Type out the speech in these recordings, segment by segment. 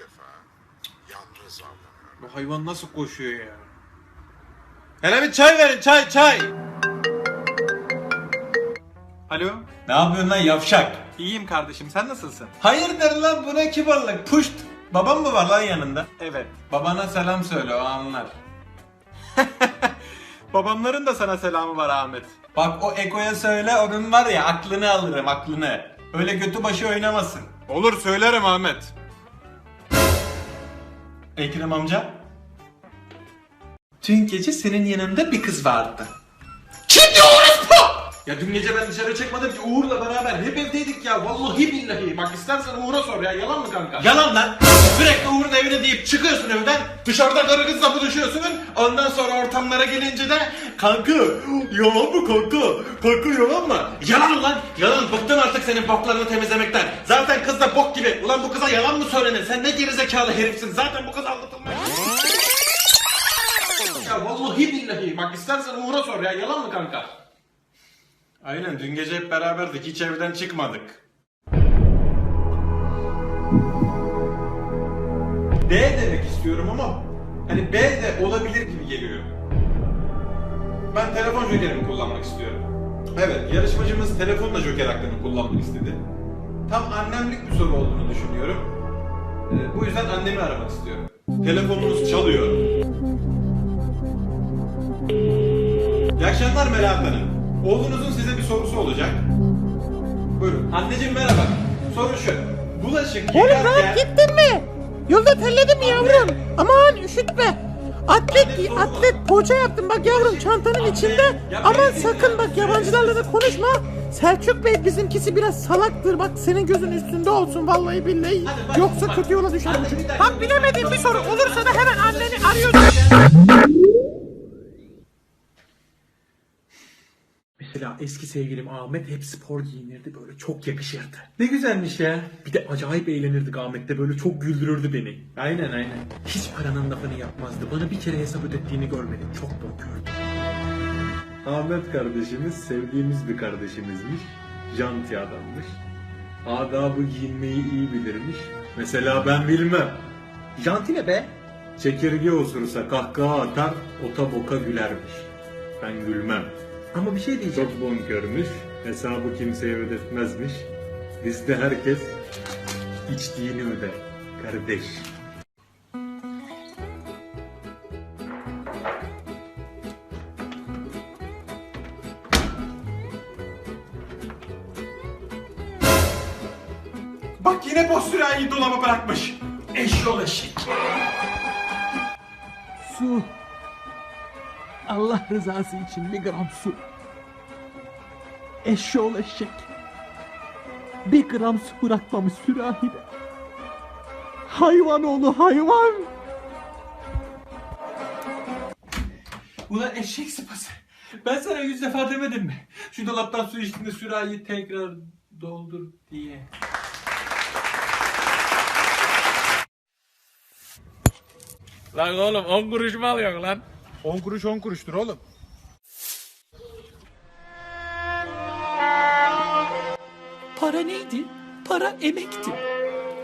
defa yalnız avlanıyorum. Bu hayvan nasıl koşuyor ya? Hele bir çay verin çay çay. Alo. Ne yapıyorsun lan yavşak? İyiyim kardeşim sen nasılsın? Hayırdır lan bu ne kibarlık? Puşt. Babam mı var lan yanında? Evet. Babana selam söyle o anlar. Babamların da sana selamı var Ahmet. Bak o Eko'ya söyle onun var ya aklını alırım aklını. Öyle götü başı oynamasın. Olur söylerim Ahmet. Ekrem amca. Dün gece senin yanında bir kız vardı. Kimdi orospu? Ya dün gece ben dışarı çıkmadım ki Uğur'la beraber hep evdeydik ya vallahi billahi. Bak istersen Uğur'a sor ya yalan mı kanka? Yalan lan. Sürekli Uğur'un evine deyip çıkıyorsun evden. Dışarıda karı kızla buluşuyorsun. Ondan sonra ortamlara gelince de kanka yalan mı kanka? Kanka yalan mı? Yalan lan. Yalan. Bıktım artık senin boklarını temizlemekten. Zaten kız da bok gibi. Ulan bu kıza yalan mı söylenir? Sen ne gerizekalı herifsin. Zaten bu kız aldatılmaya... Ya vallahi billahi. Bak istersen Uğur'a sor ya. Yalan mı kanka? Aynen dün gece hep beraberdik hiç evden çıkmadık. B demek istiyorum ama hani B de olabilir gibi geliyor. Ben telefon jokerimi kullanmak istiyorum. Evet, yarışmacımız telefonla joker hakkını kullanmak istedi. Tam annemlik bir soru olduğunu düşünüyorum. Ee, bu yüzden annemi aramak istiyorum. Telefonunuz çalıyor. İyi akşamlar Melahat Hanım. Oğlunuzun size bir sorusu olacak. Buyurun. Anneciğim merhaba. Soru şu. Bulaşık Oğlum yıkarken... rahat gittin mi? Yolda terledim yavrum. Aman üşütme. Atlet, atlet poğaça yaptım bak yavrum çantanın içinde. Aman sakın bak yabancılarla da konuşma. Selçuk Bey bizimkisi biraz salaktır bak senin gözün üstünde olsun vallahi billahi. Yoksa kötü yola düşer. Bak bilemediğin bir soru olursa da hemen anneni arıyorsun. Mesela eski sevgilim Ahmet hep spor giyinirdi böyle çok yakışırdı. Ne güzelmiş ya. Bir de acayip eğlenirdik Ahmet'te böyle çok güldürürdü beni. Aynen aynen. Hiç paranın lafını yapmazdı. Bana bir kere hesap ödettiğini görmedim. Çok bonkörtü. Ahmet kardeşimiz sevdiğimiz bir kardeşimizmiş. Janti adammış. Adabı giyinmeyi iyi bilirmiş. Mesela ben bilmem. Janti ne be? Çekirge osursa kahkaha atar, ota boka gülermiş. Ben gülmem. Ama bir şey diyeceğim. Çok bonkörmüş, hesabı kimseye ödetmezmiş. Bizde herkes içtiğini öder. Kardeş. Bak yine postürayı dolaba bırakmış. Eşyol eşek. Su. Allah rızası için bir gram su. Eşşoğlu eşek. Bir gram su bırakmamış sürahide. Hayvan oğlu hayvan. Ulan eşek sıpası. Ben sana yüz defa demedim mi? Şu dolaptan su içtiğinde sürahiyi tekrar doldur diye. Lan oğlum 10 kuruş mu alıyorsun lan? 10 kuruş 10 kuruştur oğlum. Para neydi? Para emekti.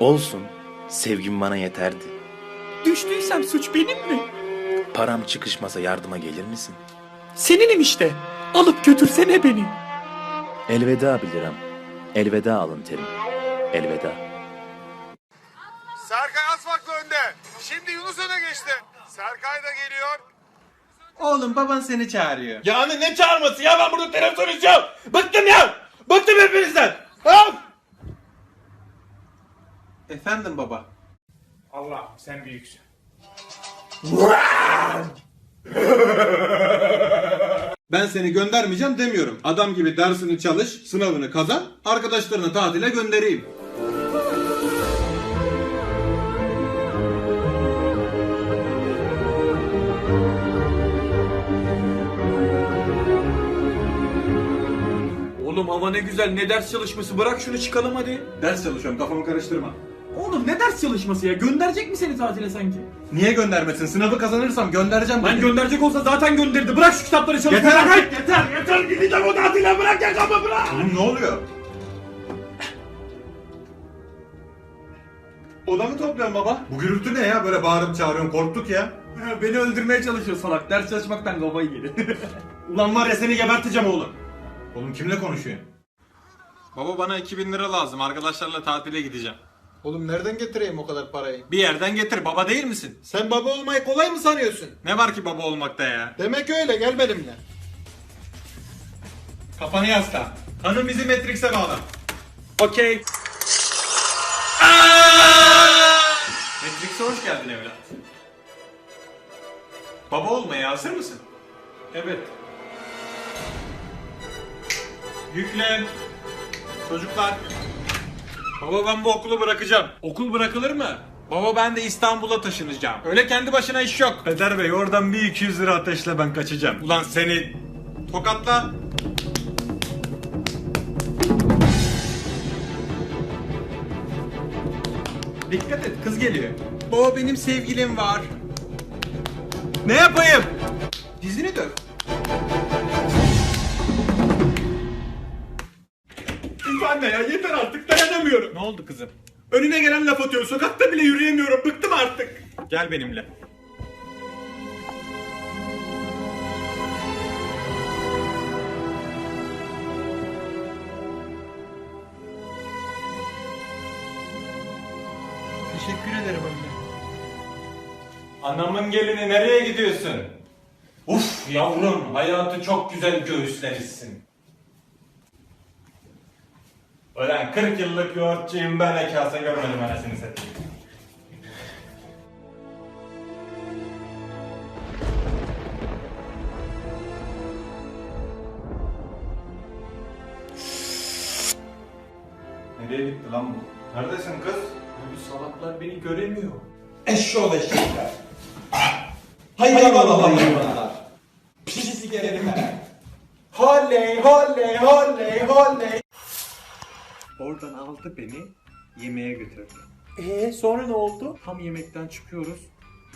Olsun. Sevgim bana yeterdi. Düştüysem suç benim mi? Param çıkışmasa yardıma gelir misin? Seninim işte. Alıp götürsene beni. Elveda bilirim. Elveda alın terim. Elveda. Serkay Asmaklı önde. Şimdi Yunus öne geçti. Serkay da geliyor. Oğlum baban seni çağırıyor. Ya anne ne çağırması ya ben burada televizyon izliyorum. Bıktım ya. Bıktım hepinizden. Al. Efendim baba. Allah sen büyüksün. Ben seni göndermeyeceğim demiyorum. Adam gibi dersini çalış, sınavını kazan, arkadaşlarını tatile göndereyim. Oğlum hava ne güzel ne ders çalışması bırak şunu çıkalım hadi. Ders çalışıyorum, kafamı karıştırma. Oğlum ne ders çalışması ya gönderecek mi seni tatile sanki? Niye göndermesin? Sınavı kazanırsam göndereceğim. Lan dedi. gönderecek olsa zaten gönderdi bırak şu kitapları çalışmaya. Yeter artık yeter yeter gideceğim o tatile bırak yakamı bırak. Oğlum ne oluyor? Odamı topluyorum baba. Bu gürültü ne ya? Böyle bağırıp çağırıyorsun korktuk ya. Beni öldürmeye çalışıyor salak. Ders çalışmaktan kafayı yedi. Ulan var ya seni geberteceğim oğlum. Oğlum kimle konuşuyor? Baba bana 2000 lira lazım. Arkadaşlarla tatile gideceğim. Oğlum nereden getireyim o kadar parayı? Bir yerden getir. Baba değil misin? Sen baba olmayı kolay mı sanıyorsun? Ne var ki baba olmakta ya? Demek öyle gel benimle. Kafanı yasla. Hanım bizi Matrix'e bağla. Okey. Matrix'e hoş geldin evlat. Baba olmaya hazır mısın? Evet. Yüklen. Çocuklar. Baba ben bu okulu bırakacağım. Okul bırakılır mı? Baba ben de İstanbul'a taşınacağım. Öyle kendi başına iş yok. Peder Bey oradan bir 200 lira ateşle ben kaçacağım. Ulan seni tokatla. Dikkat et kız geliyor. Baba benim sevgilim var. Ne yapayım? Dizini dök. Dayanamıyorum. Ne oldu kızım? Önüne gelen laf atıyor. Sokakta bile yürüyemiyorum. Bıktım artık. Gel benimle. Teşekkür ederim anne. Anamın gelini nereye gidiyorsun? Uf yavrum hayatı çok güzel göğüslemişsin. Ulan 40 yıllık yoğurtçuyum ben ekasa görmedim anasını satayım. Nereye gitti lan bu? Neredesin kız? Bu salaklar beni göremiyor. Eşşoğlu eşekler. Hayvan Allah hayvanlar. Pis herifler. Holley holley holley holley. Aldı beni yemeğe götürdü. Ee sonra ne oldu? Tam yemekten çıkıyoruz.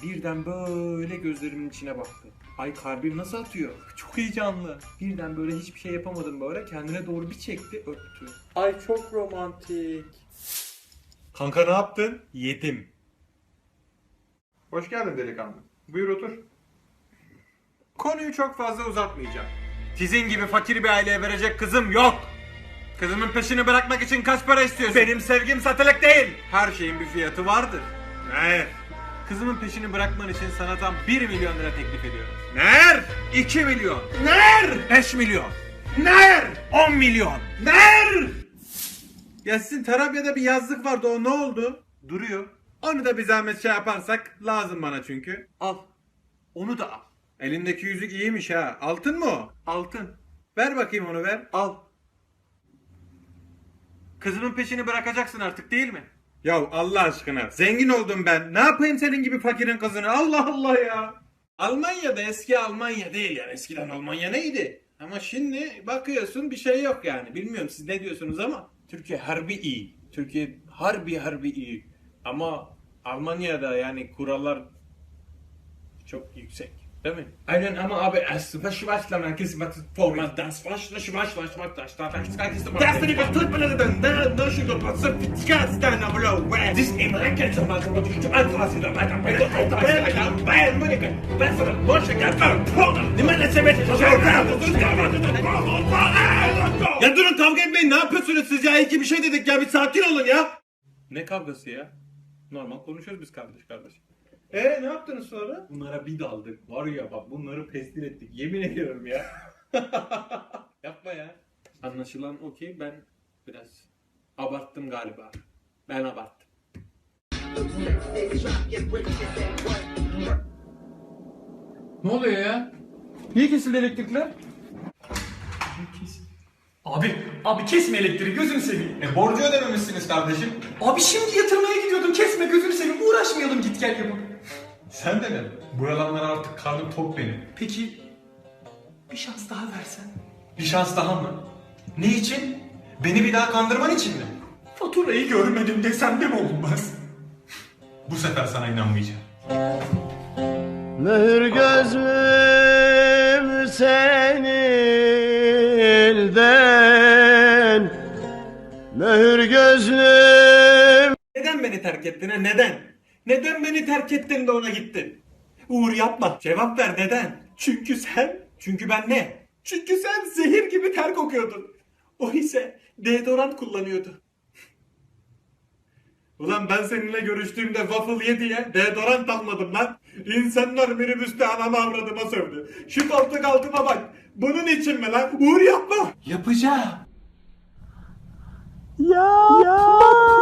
Birden böyle gözlerimin içine baktı. Ay kalbim nasıl atıyor? Çok heyecanlı. Birden böyle hiçbir şey yapamadım böyle. Kendine doğru bir çekti öptü. Ay çok romantik. Kanka ne yaptın? Yedim. Hoş geldin delikanlı. Buyur otur. Konuyu çok fazla uzatmayacağım. Sizin gibi fakir bir aileye verecek kızım yok. Kızımın peşini bırakmak için kaç para istiyorsun? Benim sevgim satılık değil. Her şeyin bir fiyatı vardır. Ne? Kızımın peşini bırakman için sana tam 1 milyon lira teklif ediyorum. Ner? 2 milyon. Ner? 5 milyon. Ner? 10 milyon. Ner? Ya sizin Tarabya'da bir yazlık vardı o ne oldu? Duruyor. Onu da bir zahmet şey yaparsak lazım bana çünkü. Al. Onu da al. Elindeki yüzük iyiymiş ha. Altın mı o? Altın. Ver bakayım onu ver. Al. Kızımın peşini bırakacaksın artık değil mi? Ya Allah aşkına zengin oldum ben. Ne yapayım senin gibi fakirin kızını? Allah Allah ya. Almanya'da eski Almanya değil yani. Eskiden Almanya neydi? Ama şimdi bakıyorsun bir şey yok yani. Bilmiyorum siz ne diyorsunuz ama. Türkiye harbi iyi. Türkiye harbi harbi iyi. Ama Almanya'da yani kurallar çok yüksek. Değil mi? Aynen ama abi es başlaman kısmet format das başlaş başlaş das da das das die Betriebene dann da da şu da Pacifikas dann aber where? This American zum Beispiel du du anfassen da weiter bei der da bei Amerika ben sana boş ver program ne mene sebet Ya durun kavga etmeyin. Ne yapıyorsunuz siz ya? İki bir şey dedik ya. Bir sakin olun ya. Ne kavgası ya? Normal konuşuyoruz biz kardeş kardeş. E ne yaptınız sonra? Bunlara bir daldık. Var ya bak bunları pestil ettik. Yemin ediyorum ya. Yapma ya. Anlaşılan okey ben biraz abarttım galiba. Ben abarttım. Ne oluyor ya? Niye kesildi elektrikler? Abi, abi kesme elektriği gözünü seveyim. E borcu ödememişsiniz kardeşim. Abi şimdi yatırmaya gidiyordum kesme gözünü seveyim uğraşmayalım git gel yapalım. Sen de mi? Bu yalanlar artık karnım tok benim. Peki bir şans daha versen. Bir şans daha mı? Ne için? Beni bir daha kandırman için mi? Faturayı görmedim desem de mi olmaz? Bu sefer sana inanmayacağım. Mühür gözlüm senilden Mühür gözlüm Neden beni terk terk ettin ha neden? Neden beni terk ettin de ona gittin? Uğur yapma. Cevap ver neden? Çünkü sen, çünkü ben ne? Çünkü sen zehir gibi ter kokuyordun. O ise deodorant kullanıyordu. Ulan ben seninle görüştüğümde waffle ye diye deodorant almadım lan. İnsanlar minibüste anama avradıma sövdü. Şu koltuk altıma bak. Bunun için mi lan? Uğur yapma. Yapacağım. Aha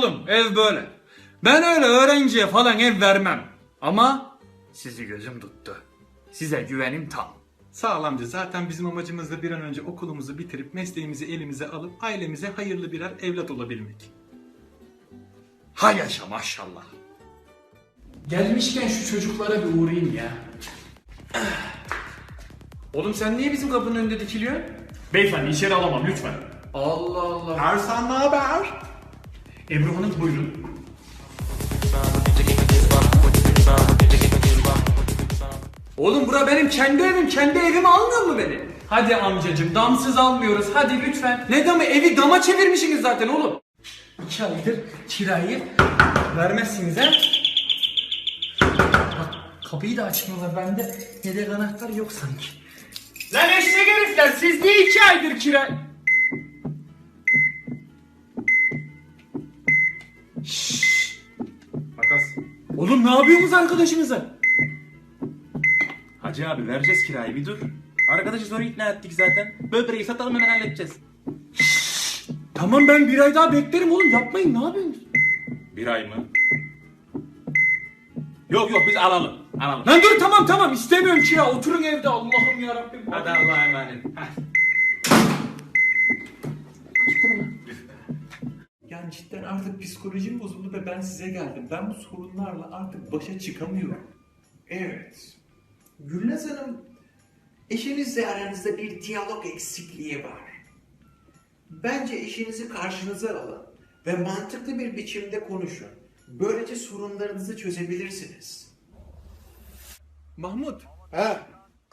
oğlum ev böyle. Ben öyle öğrenciye falan ev vermem. Ama sizi gözüm tuttu. Size güvenim tam. Sağ ol amca. Zaten bizim amacımız da bir an önce okulumuzu bitirip mesleğimizi elimize alıp ailemize hayırlı birer evlat olabilmek. Hay yaşa maşallah. Gelmişken şu çocuklara bir uğrayayım ya. Oğlum sen niye bizim kapının önünde dikiliyorsun? Beyefendi içeri alamam lütfen. Allah Allah. Ersan ne haber? Ebru Hanım buyurun. Oğlum bura benim kendi evim. Kendi evime almıyor mu beni? Hadi amcacım damsız almıyoruz. Hadi lütfen. Ne damı? Evi dama çevirmişsiniz zaten oğlum. İki aydır kirayı vermezsiniz ha? Bak kapıyı da açmıyorlar bende. Yedek anahtar yok sanki. Lan eşek herifler siz niye iki aydır kira... Makas. Oğlum ne yapıyorsunuz arkadaşınıza? Hacı abi vereceğiz kirayı bir dur. Arkadaşı sonra ikna ettik zaten. Böbreği satalım hemen halledeceğiz. Tamam ben bir ay daha beklerim oğlum yapmayın ne yapıyorsunuz? Bir ay mı? Yok yok biz alalım. Alalım. Lan dur tamam tamam istemiyorum kira oturun evde Allah'ım yarabbim. Hadi Allah'a emanet. Yani cidden artık psikolojim bozuldu ve ben size geldim. Ben bu sorunlarla artık başa çıkamıyorum. Evet. Gülnaz Hanım, eşinizle aranızda bir diyalog eksikliği var. Bence eşinizi karşınıza alın ve mantıklı bir biçimde konuşun. Böylece sorunlarınızı çözebilirsiniz. Mahmut, He.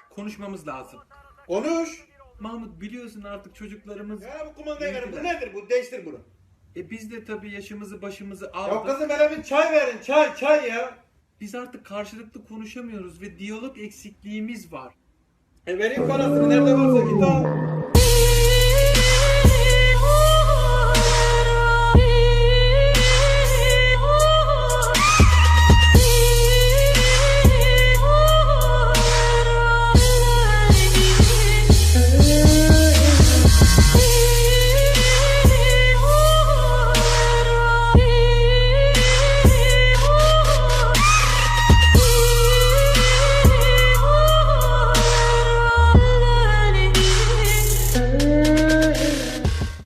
konuşmamız lazım. Konuş. Mahmut biliyorsun artık çocuklarımız... Ya bu kumandayı verin. Bu nedir bu? Değiştir bunu. E biz de tabii yaşımızı başımızı aldık. kızım hele bir çay verin. Çay çay ya. Biz artık karşılıklı konuşamıyoruz ve diyalog eksikliğimiz var. E vereyim parasını nerede varsa git al.